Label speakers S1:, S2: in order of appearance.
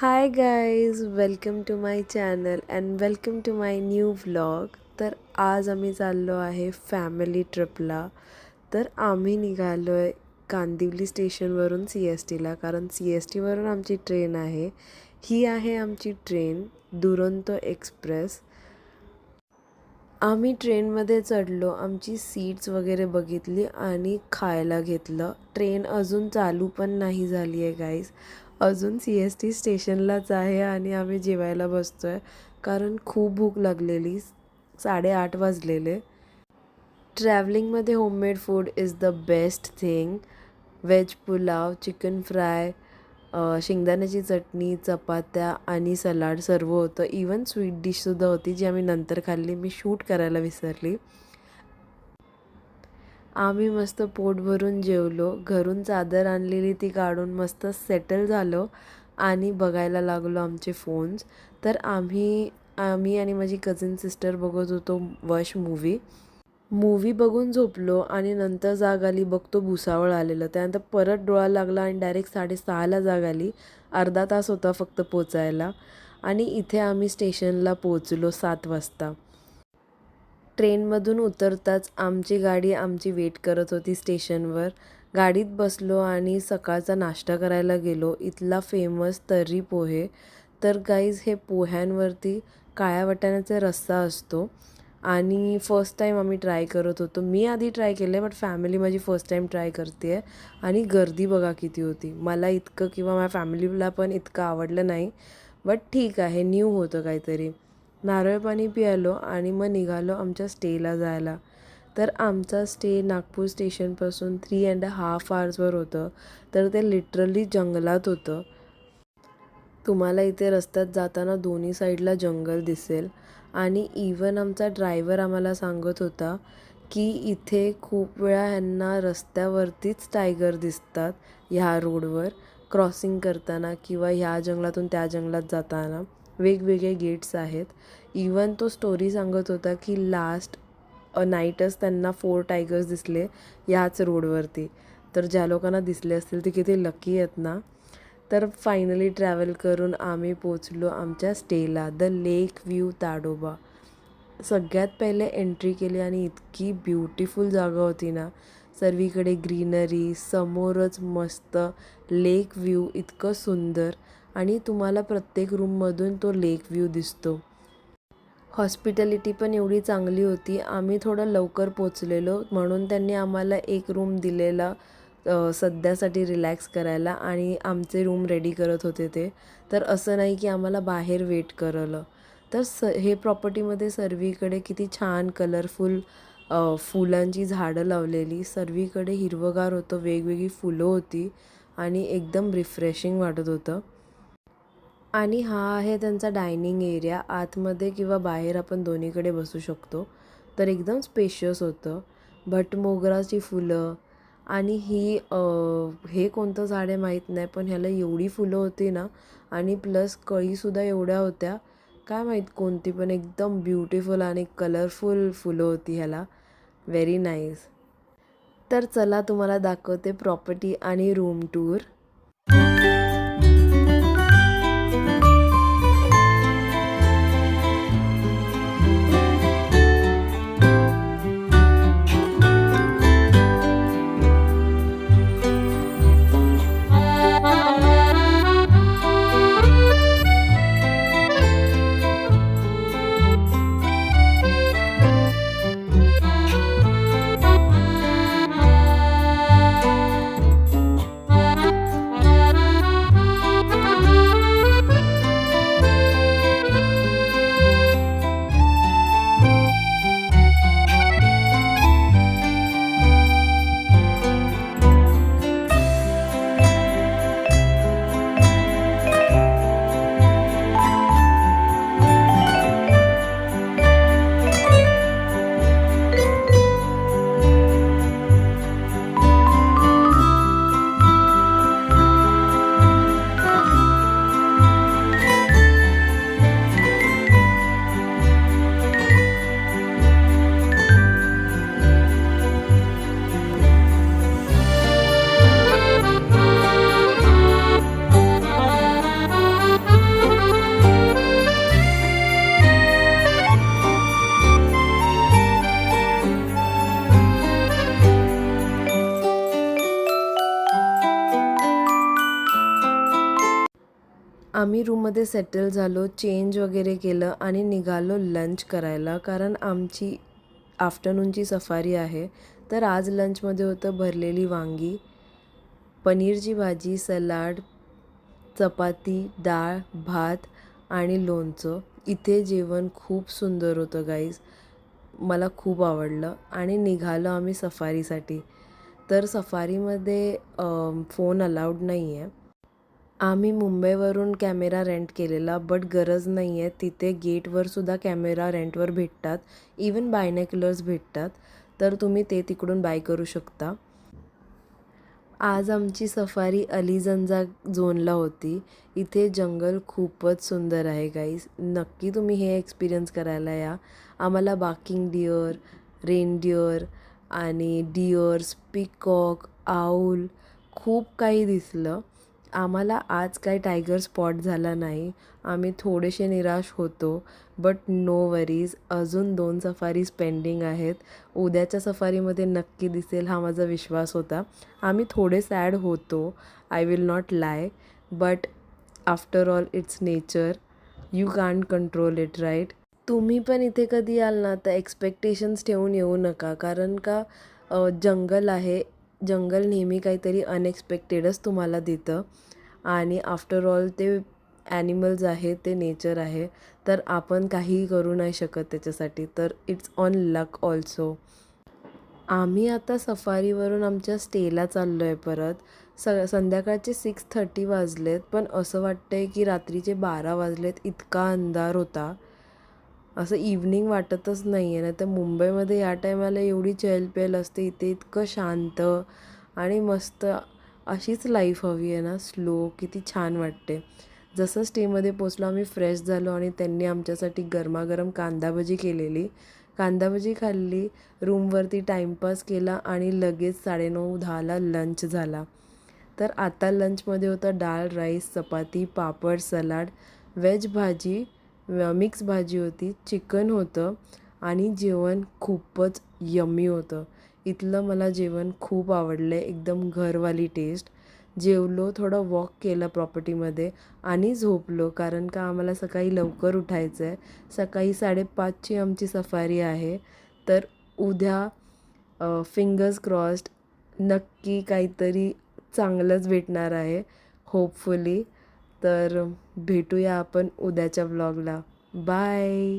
S1: Hi guys welcome to my channel and welcome to my new vlog तर आज आम्ही चाललो आहे फॅमिली ट्रिपला तर आम्ही निघालो आहे कांदिवली स्टेशनवरून सी एस टीला कारण सी एस टीवरून आमची ट्रेन आहे. ही आहे आमची ट्रेन दुरंतो एक्सप्रेस आम्ही ट्रेनमध्ये चढलो आमची सीट्स वगैरे बघितली आणि खायला घेतलं. ट्रेन अजून चालू पण नाही झाली आहे गाईज अजून सी एस टी स्टेशनलाच आहे आणि आम्ही जेवायला बसतो आहे कारण खूप भूक लागलेली साडेआठ वाजलेले. ट्रॅव्हलिंगमध्ये homemade food is the best thing. Veg pulao chicken fry शेंगदाण्याची चटणी चपात्या आणि सलाड सर्व होतं. इवन स्वीट डिशसुद्धा होती जी आम्ही नंतर खाल्ली. मी शूट करायला विसरली. आम्ही मस्त पोट भरून जेवलो. घरून चादर आणलेली ती काढून मस्त सेटल झालो आणि बघायला लागलो आमचे फोन्स तर आम्ही आम्ही आणि माझी कझिन सिस्टर बघत होतो वश मूवी मूवी बघून झोपलो आणि नंतर जाग आली बघतो भुसावळ आलेलं. त्यानंतर परत डोळा लागला आणि डायरेक्ट साडेसहाला जाग आली. अर्धा तास होता फक्त पोचायला. आणि इथे आम्ही स्टेशनला पोचलो सात वाजता. ट्रेनमधून उतरताच आमची गाडी आमची वेट करत होती स्टेशनवर. गाडीत बसलो आणि सकाळचा नाश्ता करायला गेलो. इथला फेमस तर्री पोहे. तर गाईज हे पोह्यांवरती काळ्या वाटाण्याचा रस्सा असतो आणि फर्स्ट टाईम आम्ही ट्राय करत होतो. मी आधी ट्राय केलं आहे बट फॅमिली माझी फर्स्ट टाईम ट्राय करते आहे आणि गर्दी बघा किती होती. मला इतकं किंवा माझ्या फॅमिलीला पण इतकं आवडलं नाही. बट ठीक आहे न्यू होतं काहीतरी. नारळ पाणी पियालो आणि मग निघालो आमच्या स्टेला जायला. तर आमचा स्टे नागपूर स्टेशनपासून थ्री अँड हाफ आवर्सवर होतं. तर ते लिटरली जंगलात होतं. तुम्हाला इथे रस्त्यात जाताना दोन्ही साईडला जंगल दिसेल. आणि इवन आमचा ड्रायव्हर आम्हाला सांगत होता की इथे खूप वेळा ह्यांना रस्त्यावरतीच टायगर दिसतात ह्या रोडवर क्रॉसिंग करताना किंवा ह्या जंगलातून त्या जंगलात जाताना. वेगवेगळे गेट्स आहेत. इवन तो स्टोरी सांगत होता की लास्ट अ नाईटच त्यांना फोर टायगर्स दिसले याच रोडवरती तर ज्या लोकांना दिसले असतील ते किती लकी आहेत ना. तर फायनली ट्रॅव्हल करून आम्ही पोचलो आमच्या Stella the lake view Tadoba सगळ्यात पहिले एंट्री केली आणि इतकी ब्युटिफुल जागा होती ना. सर्वीकडे ग्रीनरी समोरच मस्त लेक व्ह्यू इतकं सुंदर. आणि तुम्हाला प्रत्येक रूममधून तो लेक व्ह्यू दिसतो. हॉस्पिटॅलिटी पण एवढी चांगली होती. आम्ही थोडं लवकर पोचलेलो म्हणून त्यांनी आम्हाला एक रूम दिलेला सध्यासाठी रिलॅक्स करायला आणि आमचे रूम रेडी करत होते ते. तर असं नाही की आम्हाला बाहेर वेट करलं. तर स हे प्रॉपर्टीमध्ये सर्वीकडे किती छान कलरफुल फुलांची झाडं लावलेली. सर्वीकडे हिरवगार होतं वेगवेगळी फुलं होती आणि एकदम रिफ्रेशिंग वाटत होतं. आणि हा आहे त्यांचा डायनिंग एरिया. आतमध्ये किंवा बाहेर आपण दोन्हीकडे बसू शकतो. तर एकदम स्पेशियस होतं. भटमोगराची फुलं आणि ही हे कोणतं झाड आहे माहीत नाही पण ह्याला एवढी फुलं होती ना आणि प्लस कळीसुद्धा एवढ्या होत्या. काय माहीत कोणती पण एकदम ब्युटिफुल आणि कलरफुल फुलं होती ह्याला. व्हेरी नाईस तर चला तुम्हाला दाखवते प्रॉपर्टी आणि रूम टूर आम्ही रूममध्ये सेटल झालो चेंज वगैरे केलं आणि निघालो लंच करायला. कारण आमची आफ्टरनूनची सफारी आहे. तर आज लंचमध्ये होतं भरलेली वांगी पनीरची भाजी सलाड चपाती डाळ भात आणि लोणचं. इथे जेवण खूप सुंदर होतं गाईज मला खूप आवडलं आणि निघालो आम्ही सफारीसाठी. तर सफारीमध्ये फोन अलाउड नाही आहे आम्ही मुंबईवरून कॅमेरा रेंट केलेला बट गरज नाही आहे तिथे गेटवरसुद्धा कॅमेरा रेंटवर भेटतात. इवन बायनेक्युलर्स भेटतात. तर तुम्ही ते तिकडून बाय करू शकता. आज आमची सफारी अलिजंजा झोनला होती. इथे जंगल खूपच सुंदर आहे गाईज नक्की तुम्ही हे एक्सपिरियन्स करायला या. आम्हाला बाकिंग डिअर रेनडिअर आणि डिअर्स पिकॉक आऊल खूप काही दिसलं. आम्हाला आज काही टायगर स्पॉट झाला नाही. आम्ही थोडेसे निराश होतो बट नो वरीज अजून दोन सफारीज पेंडिंग आहेत. उद्याच्या सफारीमध्ये नक्की दिसेल हा माझा विश्वास होता. आम्ही थोडे सॅड होतो I will not lie but after all it's nature you can't control it right तुम्ही पण इथे कधी याल ना तर एक्सपेक्टेशन्स ठेवून येऊ नका. कारण का जंगल आहे जंगल नेहमी काहीतरी अनएक्सपेक्टेडच तुम्हाला देतं. आणि आफ्टर ऑल ते ॲनिमल्स आहे ते नेचर आहे. तर आपण काहीही करू नाही शकत त्याच्यासाठी. तर इट्स ऑन लक ऑल्सो आम्ही आता सफारीवरून आमच्या स्टेला चाललो आहे परत. स संध्याकाळचे सिक्स थर्टी वाजलेत. पण असं वाटतं आहे की रात्रीचे बारा वाजलेत. इतका अंधार होता. असं इव्हनिंग वाटतच नाही आहे ना तर मुंबईमध्ये या टायमाला एवढी चहलपहल असते इथे इतकं शांत आणि मस्त अशीच लाईफ हवी आहे ना. स्लो किती छान वाटते. जसं स्टेमध्ये पोचलो आम्ही फ्रेश झालो आणि त्यांनी आमच्यासाठी गरमागरम कांदाभजी केलेली. कांदाभजी खाल्ली रूमवरती टाईमपास केला आणि लगेच साडेनऊ दहाला लंच झाला. तर आता लंचमध्ये होतं डाळ rice chapati papad salad veg भाजी मिक्स भाजी होती चिकन होतं आणि जेवण खूपच यम्मी होतं. इथलं मला जेवण खूप आवडलं आहे एकदम घरवाली टेस्ट जेवलो थोडं वॉक केलं प्रॉपर्टीमध्ये आणि झोपलो कारण का आम्हाला सकाळी लवकर उठायचं आहे सकाळी साडेपाचची आमची सफारी आहे. तर उद्या फिंगर्स क्रॉस्ड नक्की काहीतरी चांगलंच भेटणार आहे होपफुली तर भेटूया आपण उद्याच्या ब्लॉगला बाय